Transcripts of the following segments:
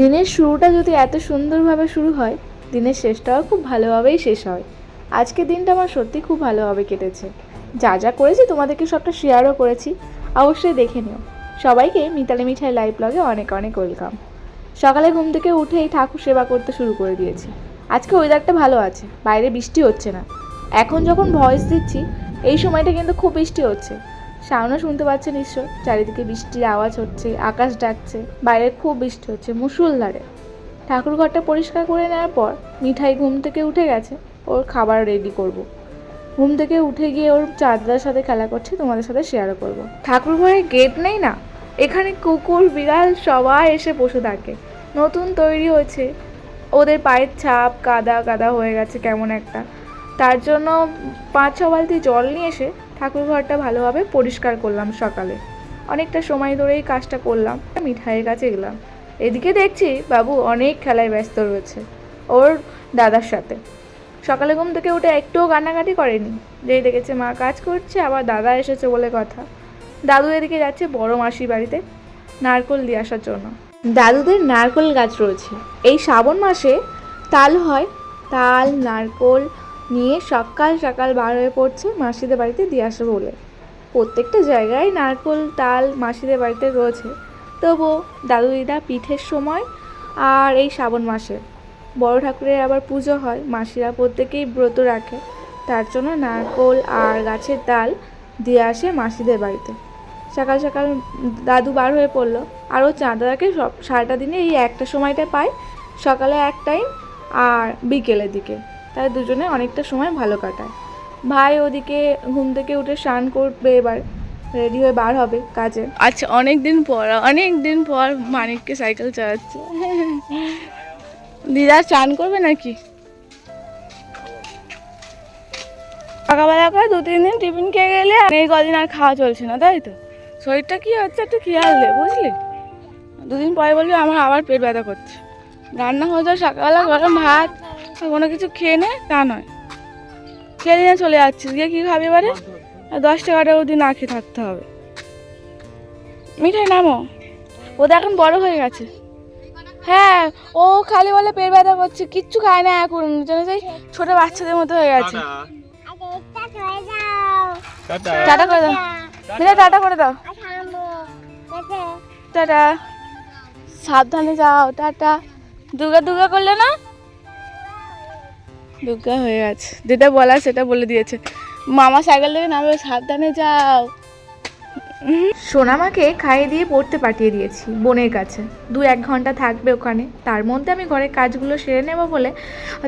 দিনের শুরুটা যদি এত সুন্দরভাবে শুরু হয়, দিনের শেষটাও খুব ভালোভাবেই শেষ হয়। আজকে দিনটা আমার সত্যি খুব ভালোভাবে কেটেছে। যা যা করেছি তোমাদেরকে সবটা শেয়ারও করেছি। অবশ্যই দেখে নিও। সবাইকে মিতালি মিঠাই লাইভ ব্লগে অনেক অনেক ওয়েলকাম সকালে ঘুম থেকে উঠে এই ঠাকুর সেবা করতে শুরু করে দিয়েছি। আজকে ওয়েদারটা ভালো আছে, বাইরে বৃষ্টি হচ্ছে না। এখন যখন ভয়েস দিচ্ছি, এই সময়টা কিন্তু খুব বৃষ্টি হচ্ছে। সাউন্ডও শুনতে পাচ্ছে নিশ্চয়। চারিদিকে বৃষ্টির আওয়াজ হচ্ছে, আকাশ ডাকছে, বাইরে খুব বৃষ্টি হচ্ছে মুসুলধারে ঠাকুর ঘরটা পরিষ্কার করে নেওয়ার পর মিঠাই ঘুম থেকে উঠে গেছে, ওর খাবার রেডি করব। ঘুম থেকে উঠে গিয়ে ওর চাঁদদার সাথে খেলা করছে, তোমাদের সাথে শেয়ারও করব। ঠাকুর ঘরে গেট নেই না? এখানে কুকুর, বিড়াল সবাই এসে বসে থাকে। নতুন তৈরি হয়েছে। ওদের পায়ের ছাপ কাদা কাদা হয়ে গেছে কেমন একটা। তার জন্য পাঁচ ছ বালতি জল নিয়ে এসে ঠাকুর ঘরটা ভালোভাবে পরিষ্কার করলাম সকালে। অনেকটা সময় ধরেই কাজটা করলাম, মিঠাইয়ের কাছে গেলাম। এদিকে দেখছি বাবু অনেক খেলায় ব্যস্ত রয়েছে, ওর দাদার সাথে। সকালে ঘুম থেকে উঠে একটুও কান্নাকাটি করেনি। যেই দেখেছে মা কাজ করছে, আবার দাদা এসেছে বলে কথা। দাদু এদিকে যাচ্ছে বড় মাসির বাড়িতে নারকল দিয়ে আসার জন্য। দাদুদের নারকল গাছ রয়েছে। এই শ্রাবণ মাসে তাল হয়, তাল, নারকল নিয়ে সকাল সকাল বার হয়ে পড়ছে মাসিদের বাড়িতে দিয়ে আসে বলে। প্রত্যেকটা জায়গায় নারকল তাল মাসিদের বাড়িতে রয়েছে। তবু দাদু দিদা পিঠের সময় আর এই শ্রাবণ মাসে। বড় ঠাকুরের আবার পুজো হয়, মাসিরা প্রত্যেকেই ব্রত রাখে। তার জন্য নারকোল আর গাছের ডাল দিয়ে আসে মাসিদের বাড়িতে। সকাল সকাল দাদু বার হয়ে পড়ল। আরও চাঁদাদাকে সব সারাটা দিনে এই একটা সময়টা পায়, সকালে এক টাইম আর বিকেলের দিকে। তাই দুজনে অনেকটা সময় ভালো কাটায়। ভাই ওদিকে ঘুম থেকে উঠে স্নান করবে এবার রেডি হয়ে বার হবে কাজে। আচ্ছা অনেক দিন পর অনেক দিন পর মানিককে সাইকেল চালাচ্ছে। দিদা চান করবে নাকি? সকালবেলা করে দু তিন দিন টিফিন খেয়ে গেলে এই কদিন আর খাওয়া চলছে না তাই তো? শরীরটা কি হচ্ছে একটু খেয়াল দে বুঝলি? দুদিন পরে বলবি আমার আবার পেট ব্যথা করছে। রান্না হয়ে যায় সকালবেলা গরম ভাত কোনো কিছু খেয়ে নে তা নয়। খেয়ে নিয়ে চলে যাচ্ছিস। গিয়ে কী খাবি এবারে? দশ টাকাটা অবধি না খেয়ে থাকতে হবে। মিঠাই নামো। ও তো এখন বড় হয়ে গেছে। হ্যাঁ ও খালি বলে পেট ব্যথা করছে। কিচ্ছু খায় না এখন। যেন সেই ছোট বাচ্চাদের মতো হয়ে গেছে। টাটা করে দাও। মিঠাই টাটা করে দাও। টাটা। সাবধানে যাও। টাটা। দুর্গা দুর্গা করলে না? দুর্গা হয়ে গেছে। যেটা বলা সেটা বলে দিয়েছে। মামা সাইকেল থেকে নামবে সাবধানে যাও। সোনামাকে খাইয়ে দিয়ে পড়তে পাঠিয়ে দিয়েছি বোনের কাছে। দু এক ঘণ্টা থাকবে ওখানে। তার মধ্যে আমি ঘরের কাজগুলো সেরে নেব বলে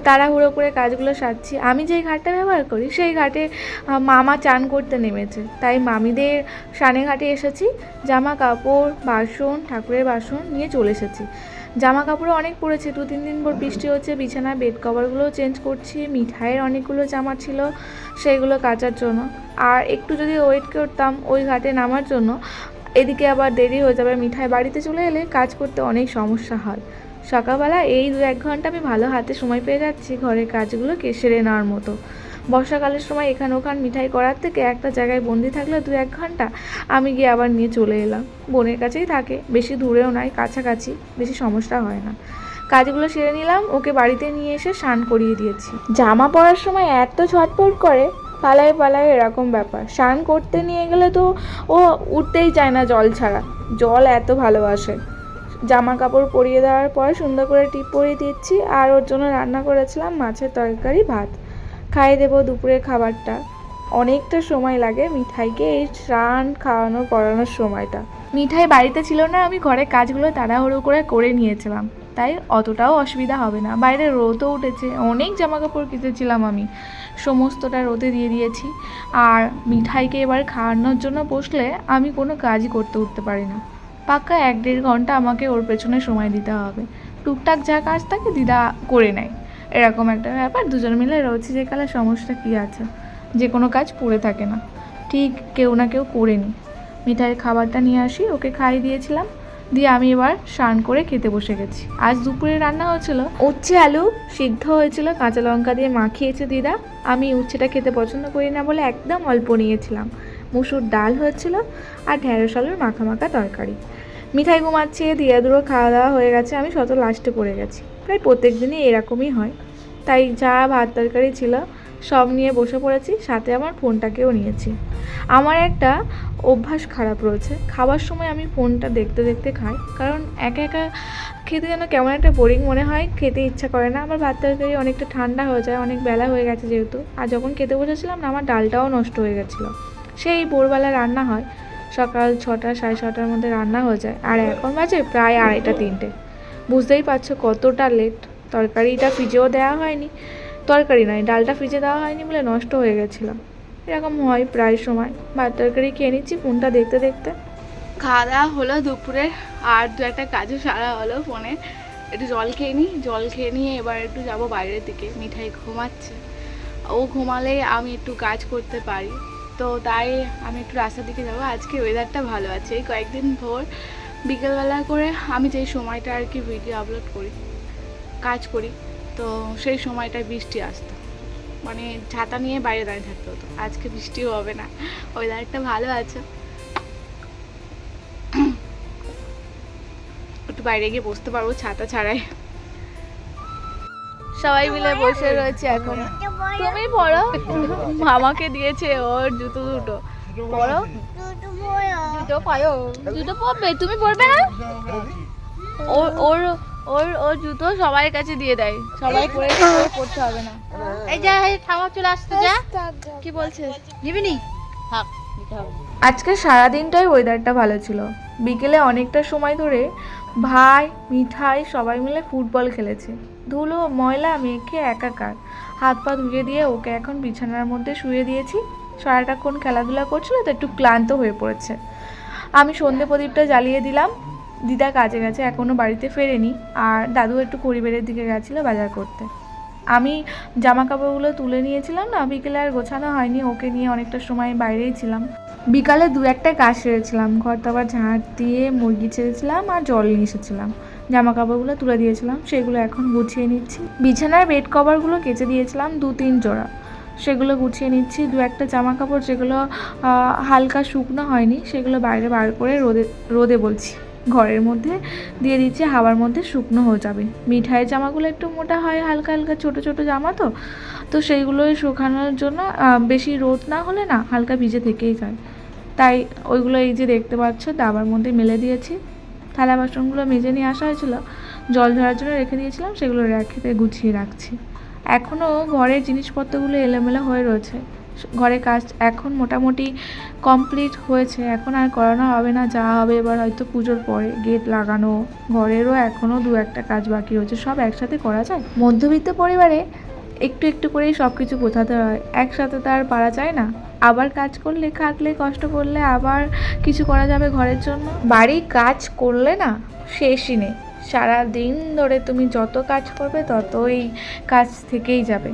তাড়াহুড়ো করে কাজগুলো সারছি। আমি যেই ঘাটটা ব্যবহার করি, সেই ঘাটে মামা চান করতে নেমেছে। তাই মামিদের সানে ঘাটে এসেছি। জামা কাপড়, বাসন, ঠাকুরের বাসন নিয়ে চলে এসেছি। জামা কাপড়ও অনেক পড়েছে দু তিন দিন পর বৃষ্টি হচ্ছে, বিছানায় বেড কভারগুলোও চেঞ্জ করছি, মিঠাইয়ের অনেকগুলো জামা ছিল, সেইগুলো কাচার জন্য। আর একটু যদি ওয়েট করতাম ওই ঘাটে নামার জন্য, এদিকে আবার দেরি হয়ে যাবে, মিঠাই বাড়িতে চলে এলে কাজ করতে অনেক সমস্যা হয়। সকালবেলা এই দু এক ঘণ্টা আমি ভালো হাতে সময় পেয়ে যাচ্ছি ঘরের কাজগুলোকে সেরে নেওয়ার মতো। বর্ষাকালের সময় এখান ওখান মিঠাই করার থেকে একটা জায়গায় বন্দি থাকলে দু এক ঘণ্টা, আমি গিয়ে আবার নিয়ে চলে এলাম। বোনের কাছেই থাকে, বেশি দূরেও নয়, কাছাকাছি, বেশি সমস্যা হয় না। কাজগুলো সেরে নিলাম, ওকে বাড়িতে নিয়ে এসে স্নান করিয়ে দিয়েছি। জামা পরার সময় এত ছটপট করে, পালায় পালায় এরকম ব্যাপার। স্নান করতে নিয়ে গেলে তো ও উঠতেই চায় না জল ছাড়া। জল এত ভালোবাসে। জামা কাপড় পরিয়ে দেওয়ার পর সুন্দর করে টিপ পরিয়ে দিচ্ছি আর ওর জন্য রান্না করেছিলাম মাছের তরকারি ভাত। খাইয়ে দেবো দুপুরের খাবারটা। অনেকটা সময় লাগে মিঠাইকে এই স্নান খাওয়ানো করানোর সময়টা। মিঠাই বাড়িতে ছিল না, আমি ঘরের কাজগুলো তাড়াহুড়ো করে করে নিয়েছিলাম। তাই অতটাও অসুবিধা হবে না। বাইরে রোদও উঠেছে, অনেক জামা কাপড় কেচেছিলাম আমি। সমস্তটা রোদে দিয়ে দিয়েছি। আর মিঠাইকে এবার খাওয়ানোর জন্য বসলে আমি কোনো কাজই করতে উঠতে পারি না। পাক্কা এক দেড় ঘণ্টা আমাকে ওর পেছনে সময় দিতে হবে। টুকটাক যা কাজ থাকে দিদা করে নেয়। এরকম একটা ব্যাপার, দুজন মিলে রয়েছে যে কালে সমস্যা কী আছে। যে কোনো কাজ পড়ে থাকে না। ঠিক কেউ না কেউ করে নি। মিঠাইয়ের খাবারটা নিয়ে আসি, ওকে খাইয়ে দিয়েছিলাম। দিয়ে আমি এবার স্নান করে খেতে বসে গেছি। আজ দুপুরে রান্না হয়েছিল। উচ্ছে, আলু সিদ্ধ হয়েছিল, কাঁচা লঙ্কা দিয়ে মাখিয়েছে দিদা। আমি উচ্ছেটা খেতে পছন্দ করি না বলে একদম অল্প নিয়েছিলাম। মুসুর ডাল হয়েছিল আর ঢেঁড়স আলুর মাখা মাখা তরকারি। মিঠাই ঘুমাচ্ছে দিয়া দুটো খাওয়া দাওয়া হয়ে গেছে, আমি শত লাস্টে পড়ে গেছি। প্রায় প্রত্যেক দিনই এরকমই হয়। তাই যা ভাত তরকারি ছিল, সব নিয়ে বসে পড়েছি, সাথে আমার ফোনটাকেও নিয়েছি। আমার একটা অভ্যাস খারাপ রয়েছে। খাবার সময় আমি ফোনটা দেখতে দেখতে খাই, কারণ একা একা খেতে যেন কেমন একটা বোরিং মনে হয়, খেতে ইচ্ছা করে না। আমার ভাত তরকারি অনেকটা ঠান্ডা হয়ে যায়, অনেক বেলা হয়ে গেছে যেহেতু। আর যখন খেতে বসেছিলাম না, আমার ডালটাও নষ্ট হয়ে গেছিল। সেই ভোরবেলা রান্না হয় সকাল ছটা, সাড়ে ছটার মধ্যে রান্না হয়ে যায়। আর এখন বাজে প্রায় আড়াইটা, তিনটে। বুঝতেই পারছ কতটা লেট তরকারিটা ফ্রিজেও দেওয়া হয়নি। তরকারি নয়, ডালটা ফ্রিজে দেওয়া হয়নি বলে নষ্ট হয়ে গেছিল এরকম হয় প্রায় সময়। ভাত তরকারি খেয়ে নিচ্ছি ফোনটা দেখতে দেখতে। খাওয়া দাওয়া হলো দুপুরে। আর দু একটা কাজও সারা হলো ফোনে। একটু জল খেয়ে নিই। জল খেয়ে নিয়ে এবার একটু যাব বাইরের দিকে। মিঠাই ঘুমাচ্ছে। ও ঘুমালে আমি একটু কাজ করতে পারি। তো তাই আমি একটু রাস্তার দিকে যাব। আজকে ওয়েদারটা ভালো আছে। এই কয়েকদিন ভোর বিকেলবেলা করে আমি যেই সময়টা আর কি ভিডিও আপলোড করি, কাজ করি, তো সেই সময়টায় বৃষ্টি আসতো। মানে ছাতা নিয়ে বাইরে দাঁড়িয়ে থাকতে হতো। আজকে বৃষ্টিও হবে না। ওয়েদারটা ভালো আছে। একটু বাইরে গিয়ে বসতে পারব ছাতা ছাড়াই। সবাই মিলে বসে রয়েছে এখন। তুমি পড়ো। মামাকে দিয়েছে ওর জুতো দুটো। পড়ো। জুতো পায়ো। জুতো পরবে তুমি পরবে না? ওর ওর ওর ওর জুতো সবার কাছে দিয়ে দেয়। সবাই পরে পড়তে হবে না। এই যা এই ঠামা চলে আসতে যা। কি বলছিস নিবি নি? থাক। আজকে সারাদিনটাই ওয়েদারটা ভালো ছিল। বিকেলে অনেকটা সময় ধরে ভাই, মিঠাই সবাই মিলে ফুটবল খেলেছে। ধুলো, ময়লা, মেখে, একাকার। হাত পা ধুয়ে দিয়ে ওকে এখন বিছানার মধ্যে শুয়ে দিয়েছি। সারাটাক্ষণ খেলাধুলা করছিল তো একটু ক্লান্ত হয়ে পড়েছে। আমি সন্ধে প্রদীপটা জ্বালিয়ে দিলাম। দিদা কাজে গেছে এখনও বাড়িতে ফেরেনি। আর দাদু একটু পরিবারের দিকে গেছিল বাজার করতে। আমি জামা কাপড়গুলো তুলে নিয়েছিলাম না, বিকেলে আর গোছানো হয়নি, ওকে নিয়ে অনেকটা সময় বাইরেই ছিলাম। বিকালে দু একটা কাজ সেরেছিলাম, ঘর আবার ঝাঁট দিয়ে মুরগি ছেড়েছিলাম আর জল নিয়ে এসেছিলাম। জামা কাপড়গুলো তুলে দিয়েছিলাম, সেগুলো এখন গুছিয়ে নিচ্ছি। বিছানার বেড কভারগুলো কেচে দিয়েছিলাম দু তিন জোড়া। সেগুলো গুছিয়ে নিচ্ছি, দু একটা জামা কাপড় যেগুলো হালকা শুকনো হয়নি, সেগুলো বাইরে বার করে রোদে রোদে বলছি। ঘরের মধ্যে দিয়ে দিচ্ছি, হাওয়ার মধ্যে শুকনো হয়ে যাবে। মিঠাইয়ের জামাগুলো একটু মোটা হয়, হালকা হালকা ছোট ছোট জামা তো। তো সেইগুলোই শুকানোর জন্য বেশি রোদ না হলে না হালকা ভিজে থেকেই যায়। তাই ওইগুলো এই যে দেখতে পাচ্ছ দাবার মধ্যে মেলে দিয়েছি। থালা বাসনগুলো মেজে নিয়ে আসা হয়েছিল। জল ঝরার জন্য রেখে দিয়েছিলাম, সেগুলো রেখে গুছিয়ে রাখছি। এখনও ঘরের জিনিসপত্রগুলো এলোমেলো হয়ে রয়েছে। ঘরে কাজ এখন মোটামুটি কমপ্লিট হয়েছে। এখন আর করানো হবে না, যা হবে এবার হয়তো পুজোর পরে গেট লাগানো, ঘরেরও এখনও দু একটা কাজ বাকি রয়েছে, সব একসাথে করা যায়। মধ্যবিত্ত পরিবারে একটু একটু করেই সব কিছু গোছাতে হয়, একসাথে তো আর পারা যায় না। আবার কাজ করলে, খাটলে, কষ্ট করলে আবার কিছু করা যাবে ঘরের জন্য। বাড়ি কাজ করলে না, শেষই নেই। সারা দিন ধরে তুমি যত কাজ করবে ততই কাজ থেকেই যাবে।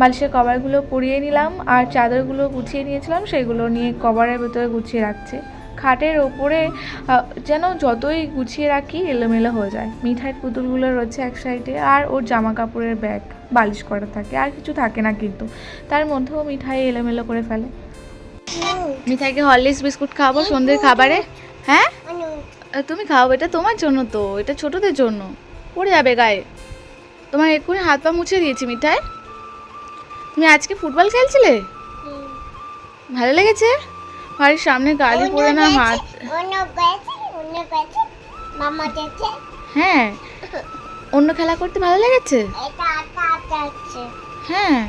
বালিশের কভারগুলো পরিয়ে নিলাম আর চাদরগুলো গুছিয়ে নিয়েছিলাম সেগুলো নিয়ে কভারের ভেতরে গুছিয়ে রাখছে। খাটের ওপরে যেন যতই গুছিয়ে রাখি এলোমেলো হয়ে যায়। মিঠাইয়ের পুতুলগুলো রয়েছে এক সাইডে আর ওর জামা কাপড়ের ব্যাগ বালিশ করা থাকে আর কিছু থাকে না কিন্তু। তার মধ্যেও মিঠাই এলোমেলো করে ফেলে। মিঠাইকে হরলিক্স বিস্কুট খাব সন্ধ্যের খাবারে? হ্যাঁ? তুমি খাও এটা তোমার জন্য তো এটা ছোটদের জন্য। পড়ে যাবে গায়ে। তোমার এক্ষুনি হাত পা মুছে দিয়েছি মিঠাই। তুমি আজকে ফুটবল খেলছিলে? ভালো লেগেছে? বাড়ির সামনে গালি পড়ে না হাত। হ্যাঁ। অন্য খেলা করতে ভালো লেগেছে? হ্যাঁ।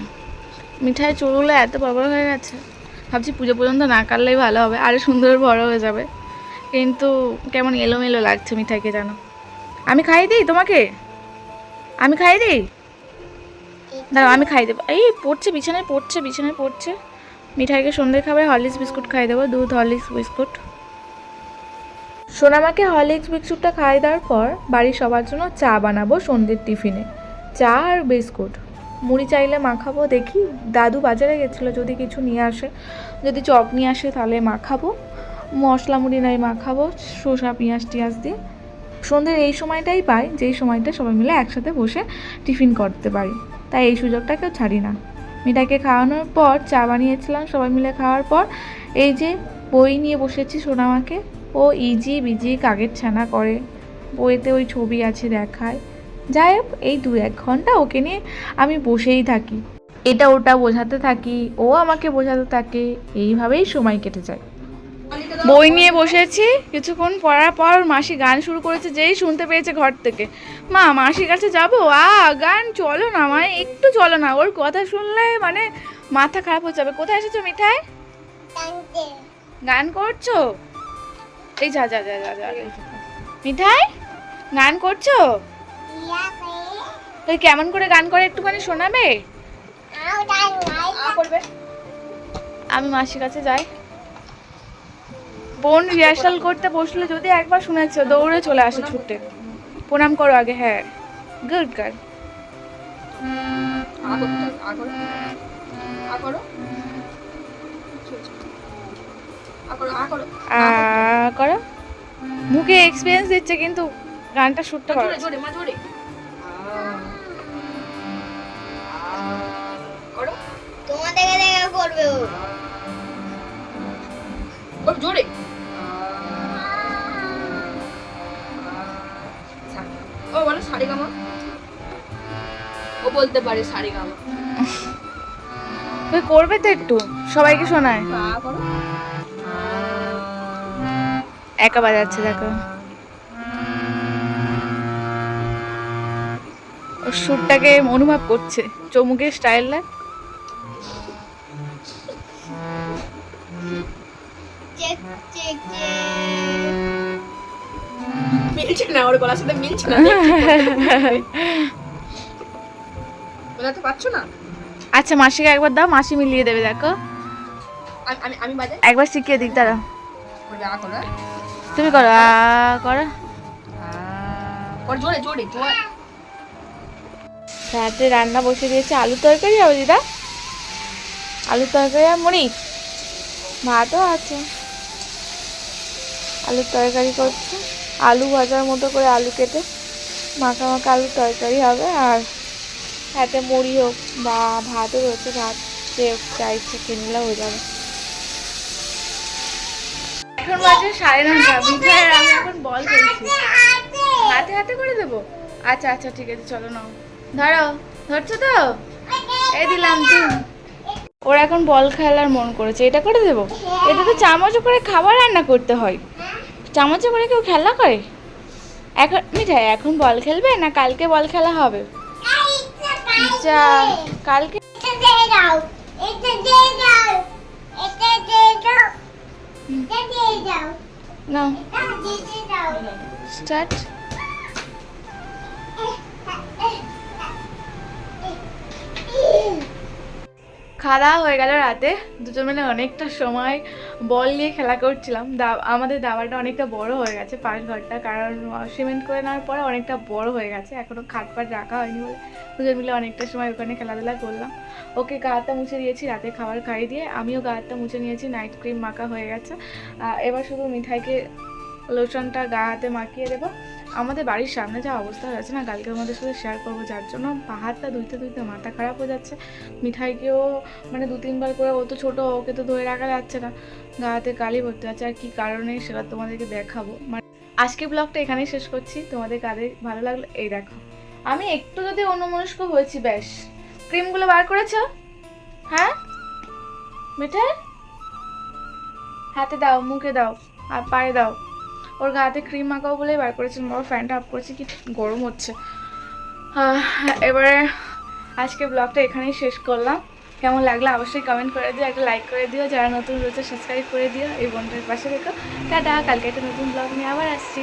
মিঠাই চুলগুলো এত বড় বড় হয়ে গেছে। ভাবছি পুজো পর্যন্ত না কাটলেই ভালো হবে আরও সুন্দর বড় হয়ে যাবে। কিন্তু কেমন এলোমেলো লাগছে মিঠাইকে জানো আমি খাই দিই তোমাকে? আমি খাই দিই? দাঁড়াও, আমি খাই দেবো। এই পড়ছে, বিছানায় পড়ছে বিছানায় পড়ছে। মিঠাইকে সন্ধ্যে খাবার হরলিক্স বিস্কুট খাই দেবো, দুধ হরলিক্স বিস্কুট। সোনামাকে হরলিক্স বিস্কুটটা খাই দেওয়ার পর বাড়ির সবার জন্য চা বানাবো সন্ধ্যের টিফিনে। চা আর বিস্কুট। মুড়ি চাইলে মাখাবো, দেখি দাদু বাজারে গেছিল, যদি কিছু নিয়ে আসে। যদি চপ নিয়ে আসে, তাহলে মাখাবো। মশলা মুড়ি নাই, মাখাবো। শসা, পেঁয়াজ, টিয়াজ দিয়ে। সন্ধ্যের এই সময়টাই পাই, যেই সময়টা সবাই মিলে একসাথে বসে টিফিন করতে পারি। তাই এই সুযোগটা কেউ ছাড়ি না মিঠাইকে খাওয়ানোর পর চা বানিয়েছিলাম, সবাই মিলে খাওয়ার পর এই যে বই নিয়ে বসেছি সোনামাকে, ও ইজি বিজি কাগের ছানা করে। বইতে ওই ছবি আছে দেখায়। যাই হোক, এই দু এক ঘণ্টা ওকে নিয়ে আমি বসেই থাকি। এটা ওটা বোঝাতে থাকি, ও আমাকে বোঝাতে থাকে। এইভাবেই সময় কেটে যায়। বই নিয়ে বসেছি। কিছুক্ষণ পড়ার পর মাসি গান শুরু করেছে যেই শুনতে পেয়েছে ঘর থেকে। মা মাসির কাছে যাব? আ গান চলো না মানে একটু চলো না। ওর কথা শুনলে মানে মাথা খারাপ হয়ে যাবে। কোথায় এসেছ মিঠাই? গান করছ? এই যা যা যা যা যা মিঠাই গান করছ? তুই কেমন করে গান করে একটুখানি শোনাবে? আমি মাসির কাছে যাই। বোন রিহার্সাল করতে বসলে যদি একবার শুনেছো দৌড়ে চলে আসে ছুটে। প্রণাম করো আগে হ্যাঁ। গুড গার্ল করো। মুখে এক্সপিরিয়েন্স দিচ্ছে কিন্তু গানটা শুটতে পারো তোমাদেরকে দেখে করবে ও। জোরে। বলতে পারে সারেগামা তুই করবে তো একটু সবাইকে শোনায়। একা বাজাচ্ছে দেখো। ওর সুরটাকে অনুভব করছে চমুকের স্টাইলটা চেক চেক চেক। মিলছে না ওর গলার সাথে মিলছে না বোঝাতে পারছ না? আচ্ছা মাসিকে একবার দাও মাসি মিলিয়ে দেবে দেখো। আমি আমি বাজাই? একবার শিখিয়ে দিক আ করো তুমি করো আ করো। কর জোরে জোরে জোরে। রাতে রান্না বসে দিয়েছে আলু তরকারি হবে দিদা? আলু তরকারি আর মুড়ি? ভাতও আছে। আলুর তরকারি করছে। আলু ভাজার মতো করে আলু কেটে মাখা মাখা আলুর তরকারি হবে আর সাথে মুড়ি হোক বা ভাতও রয়েছে, ভাত যে যা ইচ্ছে কিনে হয়ে যাবে। এখন বাজে সাড়ে নটা মিঠাই আর আমি এখন বল খেলছি। হাতে হাতে করে দেবো? আচ্ছা আচ্ছা ঠিক আছে, চলো নাও। ধরো, ধরছো তো? এই দিলাম তুই ওর এখন বল খেলার মন করেছে, এটা করে দেবো? এটা তো চামচে করে খাবার রান্না করতে হয়। চামচে করে কেউ খেলা করে? এখন মিঠাই এখন বল খেলবে না কালকে বল খেলা হবে? যা কালকে স্টার্ট। খাওয়া হয়ে গেল রাতে। দুজন মিলে অনেকটা সময় বল নিয়ে খেলা করছিলাম। দা, আমাদের দাবাটা অনেকটা বড় হয়ে গেছে পাশ ঘরটা, কারণ সিমেন্ট করে নেওয়ার পরে অনেকটা বড় হয়ে গেছে। এখনও খাটপাট রাখা হয়নি বলে। দুজন মিলে অনেকটা সময় ওখানে খেলাধুলা করলাম। ওকে গা মুছে দিয়েছি রাতে খাবার খাই দিয়ে। আমিও গা হাতটা মুছে নিয়েছি, নাইট ক্রিম মাখা হয়ে গেছে। এবার শুধু মিঠাইকে লোশনটা গা হাতে মাখিয়ে দেবো। আমাদের বাড়ির সামনে যা অবস্থা হয়েছে না, কালকে আমাদের সাথে শেয়ার করব, যার জন্য পাহাড়টা ধুইতে ধুইতে মাথা খারাপ হয়ে যাচ্ছে। মিঠাইকেও মানে দু তিনবার করে, ও তো ছোটো, ওকে তো ধরে রাখা যাচ্ছে না। গা হাতে কালি ভরতে যাচ্ছে আর কী কারণে সেটা তোমাদেরকে দেখাবো। মানে আজকে ব্লগটা এখানেই শেষ করছি। তোমাদের কাদের ভালো লাগল, এই দেখো। আমি একটু যদি অন্যমনস্ক হয়েছি, ব্যাস। ক্রিমগুলো বার করেছ? হ্যাঁ? মিঠাই হাতে দাও, মুখে দাও, আর পায়ে দাও। ওর গাতে ক্রিম মাখাও বলেই বার করেছিলাম। বাবা ফ্যানটা আপ করেছি, কি গরম হচ্ছে। এবারে আজকে ব্লগটা এখানেই শেষ করলাম। কেমন লাগল অবশ্যই কমেন্ট করে দিও, একটা লাইক করে দিও, যারা নতুন রয়েছে সাবস্ক্রাইব করে দিও, এই বোনটার পাশে রেখো টাটা, কালকে একটা নতুন ব্লগ নিয়ে আবার আসছি।